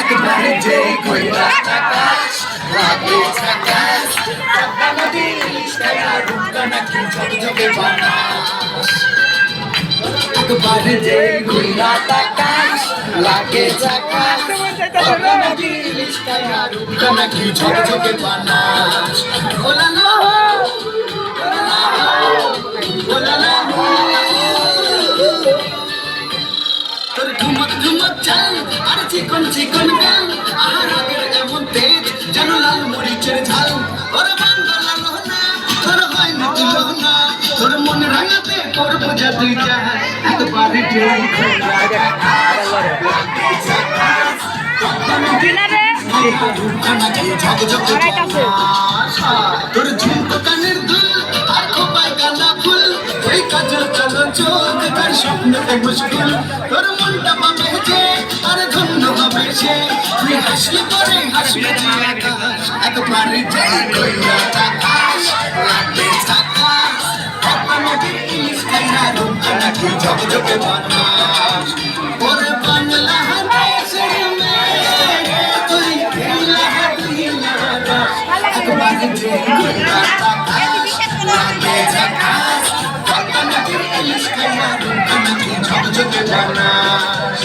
একেবারে যে কইরা আকাশ লাগে আকাশ নদী ইলিশকায়া রূপটা নাকি ঝকঝকে বানাস একবারে যে কইরা আকাশ লাগে আকাশ নদী ইলিশকায়া রূপটা নাকি ঝকঝকে চিকন চিকন গাল আহার আগের এমন তেজ যেন লাল মরিচের ঝাল। ওর বাংলা লোহনা তোর হয় না তুলনা তোর মন রাঙাতে তোর বোঝা তুই চায় একবারে জয় তোর ঝুমকো কানের দুল আর খোপায় কালা ফুল। ওই কাজল কালো চোখ তার স্বপ্নতে মুশকিল। তোর মনটা পাবে যে আর হাসলে পরে হাসবে আকাশ। একবারে যাই কইরা আকাশ লাগবে আকাশ নদীর ইলিশ খাইরা রূপটা নাকি ঝকঝকে বাতাস। ওরে বাংলা দেশের মেয়ে তুই খেলা লাগা একবারে যাই কইরা আকাশ লাগবে আকাশ নদীর ইলিশ খাইরা রূপটা নাকি ঝকঝকে বাতাস।